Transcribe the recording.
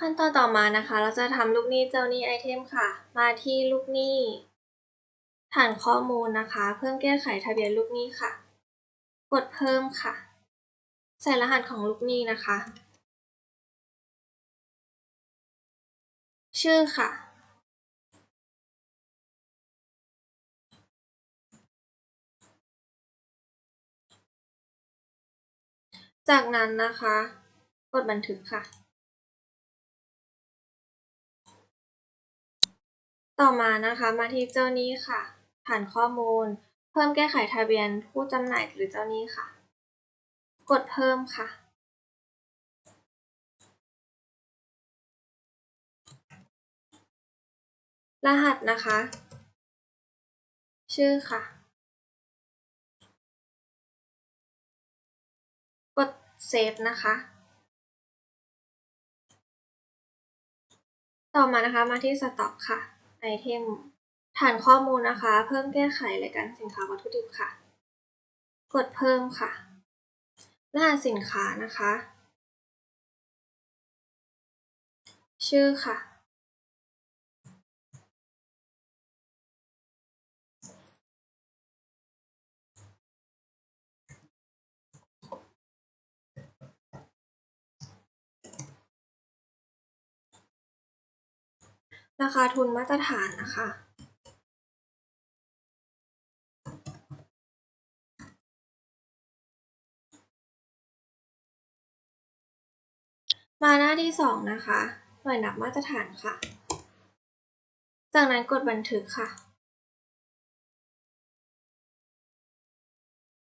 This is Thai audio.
ขั้นตอนต่อมานะคะ เราจะทำลูกหนี้เจ้าหนี้ไอเทมค่ะ มาที่ลูกหนี้ ฐานข้อมูลนะคะ เพื่อแก้ไขทะเบียนลูกหนี้ค่ะ กดเพิ่มค่ะ ใส่รหัสของลูกหนี้นะคะ ชื่อค่ะ จากนั้นนะคะ กดบันทึกค่ะ ต่อมานะคะมาที่เจ้านี้ค่ะฐานข้อมูล เพิ่มแก้ไขทะเบียนผู้จำหน่ายหรือเจ้านี้ค่ะ กดเพิ่มค่ะ รหัสนะคะ ชื่อค่ะ กดเซฟนะคะต่อมานะคะมาที่สต็อกค่ะ ไอเทมฐานข้อมูลนะคะ เพิ่มแก้ไขรายการสินค้าวัตถุดิบค่ะ กดเพิ่มค่ะ รหัสสินค้านะคะ ชื่อค่ะ ราคาทุนมาตรฐานนะคะ มาหน้าที่สองนะคะ หน่วยนับมาตรฐานค่ะ จากนั้นกดบันทึกค่ะ